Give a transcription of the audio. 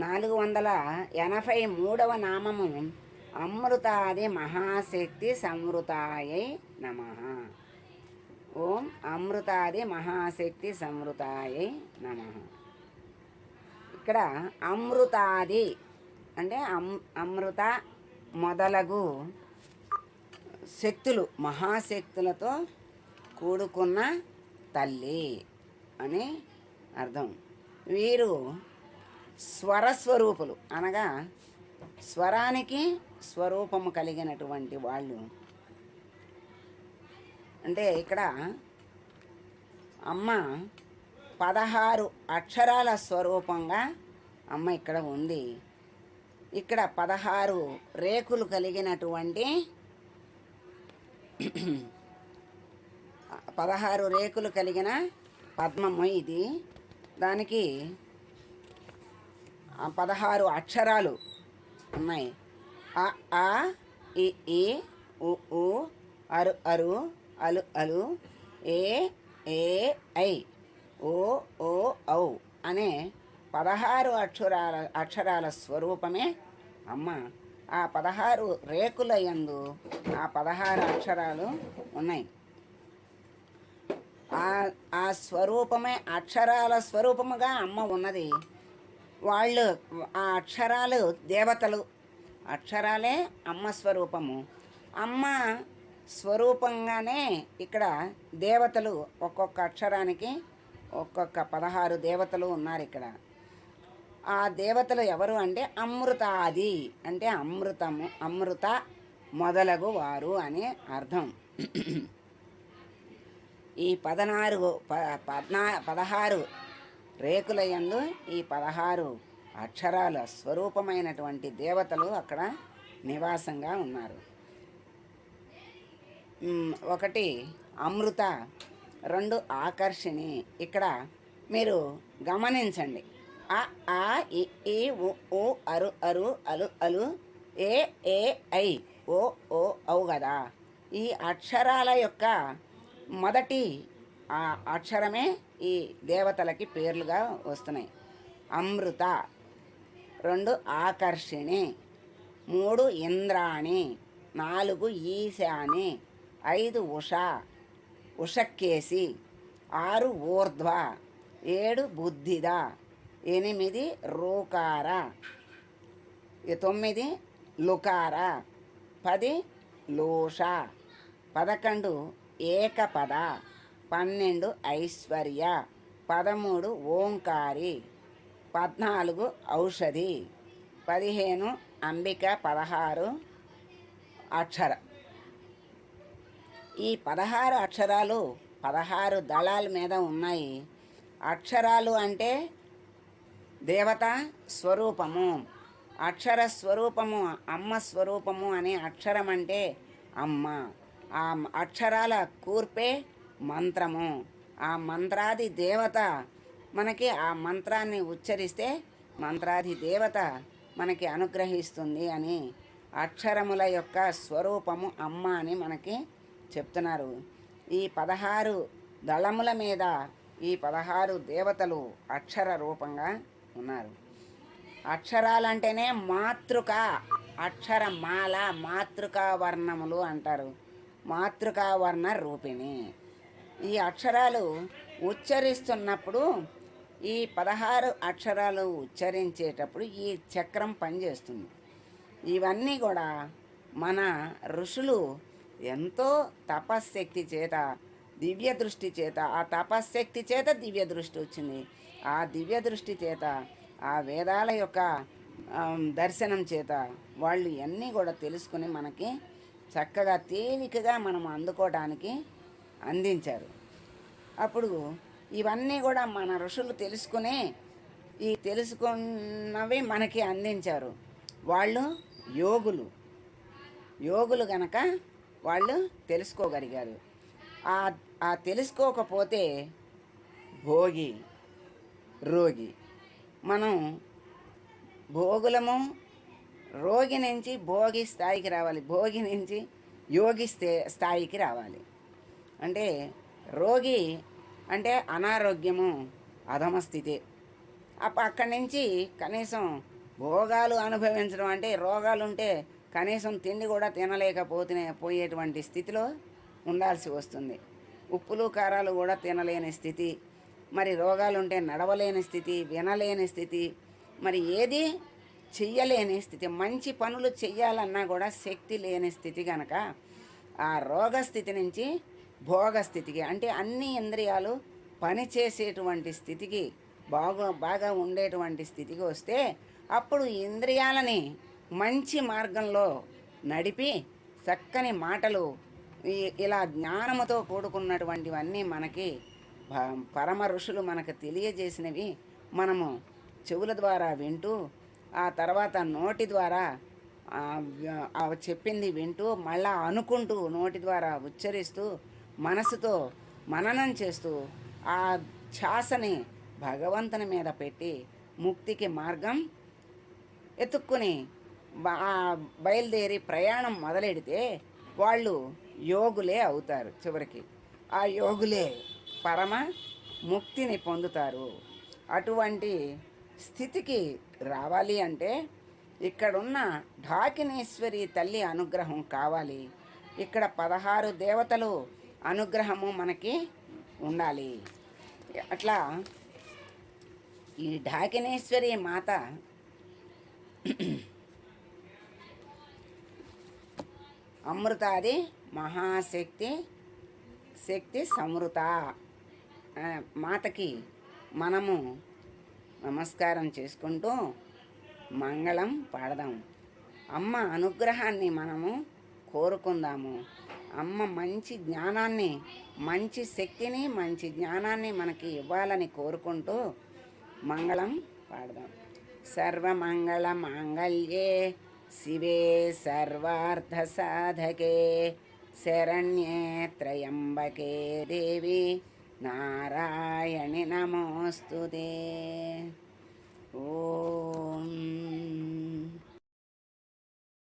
నాలుగు వందల ఎనభై మూడవ నామము అమృతాది మహాశక్తి సంవృతాయై నమ. ఓం అమృతాది మహాశక్తి సంవృతాయై నమ. ఇక్కడ అమృతాది అంటే అమ్ అమృత మొదలగు శక్తులు మహాశక్తులతో కూడుకున్న తల్లి అని అర్థం. వీరు స్వరస్వరూపులు. అనగా స్వరానికి స్వరూపము కలిగినటువంటి వాళ్ళు. అంటే ఇక్కడ అమ్మ పదహారు అక్షరాల స్వరూపంగా అమ్మ ఇక్కడ ఉంది. ఇక్కడ పదహారు రేకులు కలిగినటువంటి పదహారు రేకులు కలిగిన పద్మము ఇది. దానికి పదహారు అక్షరాలు ఉన్నాయి. అ ఆ ఇ ఈ ఉ ఉ అరు అరు అలు అలు ఏ ఏ ఐ ఓ ఓ ఔ అనే పదహారు అక్షరాల అక్షరాల స్వరూపమే అమ్మ. ఆ పదహారు రేకుల యందు ఆ పదహారు అక్షరాలు ఉన్నాయి. ఆ ఆ స్వరూపమే అక్షరాల స్వరూపముగా అమ్మ ఉన్నది. వాళ్ళు ఆ అక్షరాలు దేవతలు. అక్షరాలే అమ్మ స్వరూపము. అమ్మ స్వరూపంగానే ఇక్కడ దేవతలు ఒక్కొక్క అక్షరానికి ఒక్కొక్క పదహారు దేవతలు ఉన్నారు ఇక్కడ. ఆ దేవతలు ఎవరు అంటే అమృతాది. అంటే అమృతము అమృత మొదలగు వారు అని అర్థం. ఈ పదనారు ప పద్నా పదహారు రేకుల ఈ పదహారు అక్షరాల స్వరూపమైనటువంటి దేవతలు అక్కడ నివాసంగా ఉన్నారు. ఒకటి అమృత రెండు ఆకర్షిణి. ఇక్కడ మీరు గమనించండి. ఆ ఆ ఇ ఈ ఓ ఊ అరు అరు అలు అలు ఏ ఏ ఐ ఓ ఓ అవు కదా. ఈ అక్షరాల యొక్క మొదటి ఆ అక్షరమే ఈ దేవతలకి పేర్లుగా వస్తున్నాయి. అమృత రెండు ఆకర్షిణి మూడు ఇంద్రాణి నాలుగు ఈశాని ఐదు ఉష ఉషక్కేసి ఆరు ఊర్ధ్వ ఏడు బుద్ధిద ఎనిమిది రూకార తొమ్మిది లుకార పది లోష పదకొండు ఏకపద పన్నెండు ఐశ్వర్య పదమూడు ఓంకారి పద్నాలుగు ఔషధి పదిహేను అంబిక పదహారు అక్షర. ఈ పదహారు అక్షరాలు పదహారు దళాల మీద ఉన్నాయి. అక్షరాలు అంటే దేవత స్వరూపము. అక్షర స్వరూపము అమ్మ స్వరూపము అనే అక్షరం అంటే అమ్మ. ఆ అక్షరాల కూర్పే మంత్రము. ఆ మంత్రాది దేవత మనకి ఆ మంత్రాన్ని ఉచ్చరిస్తే మంత్రాది దేవత మనకి అనుగ్రహిస్తుంది అని అక్షరముల యొక్క స్వరూపము అమ్మ అని మనకి చెప్తున్నారు. ఈ పదహారు దళముల మీద ఈ పదహారు దేవతలు అక్షర రూపంగా ఉన్నారు. అక్షరాలంటేనే మాతృక అక్షరమాల మాతృకా వర్ణములు అంటారు. మాతృకా వర్ణ రూపిణి. ఈ అక్షరాలు ఉచ్చరిస్తున్నప్పుడు ఈ పదహారు అక్షరాలు ఉచ్చరించేటప్పుడు ఈ చక్రం పనిచేస్తుంది. ఇవన్నీ కూడా మన ఋషులు ఎంతో తపశ్శక్తి చేత దివ్య దృష్టి చేత ఆ తపశ్శక్తి చేత దివ్య దృష్టి వచ్చింది. ఆ దివ్య దృష్టి చేత ఆ వేదాల యొక్క దర్శనం చేత వాళ్ళు ఇవన్నీ కూడా తెలుసుకుని మనకి చక్కగా తేలికగా మనం అందుకోవడానికి అందించారు. అప్పుడు ఇవన్నీ కూడా మన ఋషులు తెలుసుకునే ఈ తెలుసుకున్నవి మనకి అందించారు. వాళ్ళు యోగులు. యోగులు గనక వాళ్ళు తెలుసుకోగలిగారు. ఆ ఆ తెలుసుకోకపోతే భోగి రోగి. మనం భోగులము రోగి నుంచి భోగి స్థాయికి రావాలి. భోగి నుంచి యోగి స్థాయికి రావాలి. అంటే రోగి అంటే అనారోగ్యము అధమ స్థితి. అప్ప అక్కడి నుంచి కనీసం భోగాలు అనుభవించడం అంటే రోగాలు ఉంటే కనీసం తిండి కూడా తినలేకపోతే పోయేటువంటి స్థితిలో ఉండాల్సి వస్తుంది. ఉప్పులు కారాలు కూడా తినలేని స్థితి. మరి రోగాలు ఉంటే నడవలేని స్థితి వినలేని స్థితి. మరి ఏది చెయ్యలేని స్థితి మంచి పనులు చెయ్యాలన్నా కూడా శక్తి లేని స్థితి కనుక ఆ రోగ స్థితి నుంచి భోగ స్థితికి అంటే అన్ని ఇంద్రియాలు పనిచేసేటువంటి స్థితికి బాగా బాగా ఉండేటువంటి స్థితికి వస్తే అప్పుడు ఇంద్రియాలని మంచి మార్గంలో నడిపి చక్కని మాటలు ఇలా జ్ఞానముతో కూడుకున్నటువంటివన్నీ మనకి పరమ ఋషులు మనకు తెలియజేసినవి మనము చెవుల ద్వారా వింటూ ఆ తర్వాత నోటి ద్వారా చెప్పింది వింటూ మళ్ళా అనుకుంటూ నోటి ద్వారా ఉచ్చరిస్తూ మనసుతో మననం చేస్తూ ఆ ఛాసని భగవంతుని మీద పెట్టి ముక్తికి మార్గం ఎత్తుక్కుని ఆ బయలుదేరి ప్రయాణం మొదలెడితే వాళ్ళు యోగులే అవుతారు చివరికి. ఆ యోగులే పరమ ముక్తిని పొందుతారు. అటువంటి స్థితికి రావాలి అంటే ఇక్కడున్న ఢాకినేశ్వరి తల్లి అనుగ్రహం కావాలి. ఇక్కడ పదహారు దేవతలు అనుగ్రహము మనకి ఉండాలి. అట్లా ఈ ఢాకినేశ్వరి మాత అమృతాది మహాశక్తి శక్తి సమృత. మాతకి మనము నమస్కారం చేసుకుంటూ మంగళం పాడదాం. అమ్మ అనుగ్రహాన్ని మనము కోరుకుందాము. అమ్మ మంచి జ్ఞానాన్ని మంచి శక్తిని మంచి జ్ఞానాన్ని మనకి ఇవ్వాలని కోరుకుంటూ మంగళం పాడదాం. సర్వమంగళ మాంగళ్యే శివే సర్వార్థ సాధకే శరణ్యే త్రయంబకే దేవి నారాయణి నమోస్తుదే ఓం